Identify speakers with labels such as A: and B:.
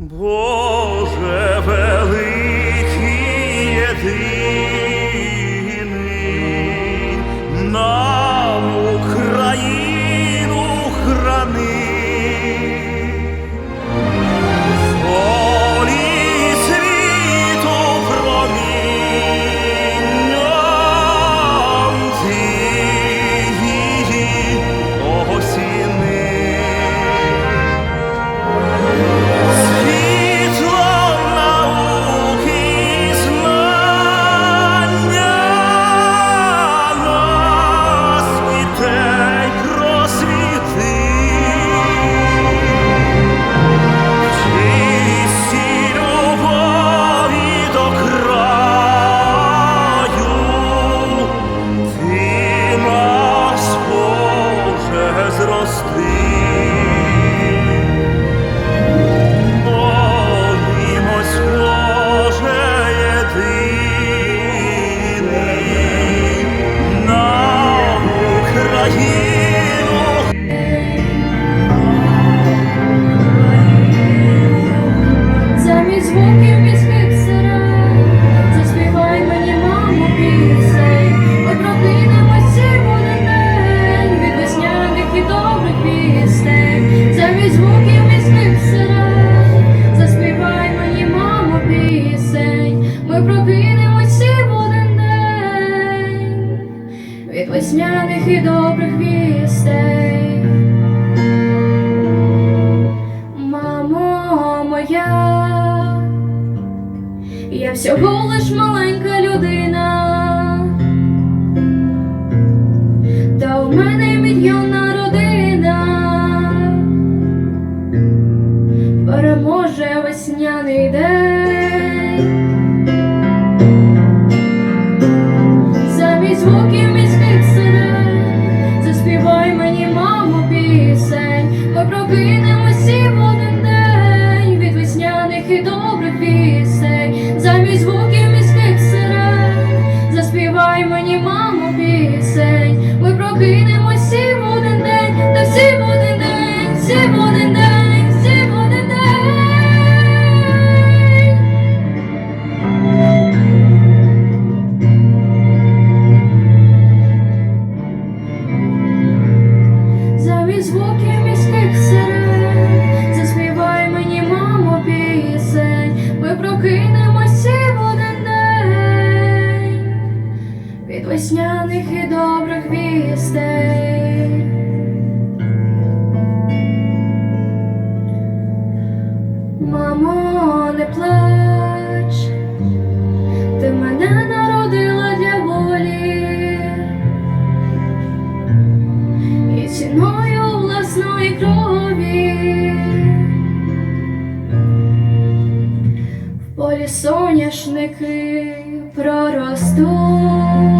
A: Боже великий
B: є. весняних і добрих вістей. Мамо моя, я всього лиш маленька. be весняних і добрих вістей. Мамо, не плач, ти мене народила для волі і ціною власної крові. В полі соняшники проростуть.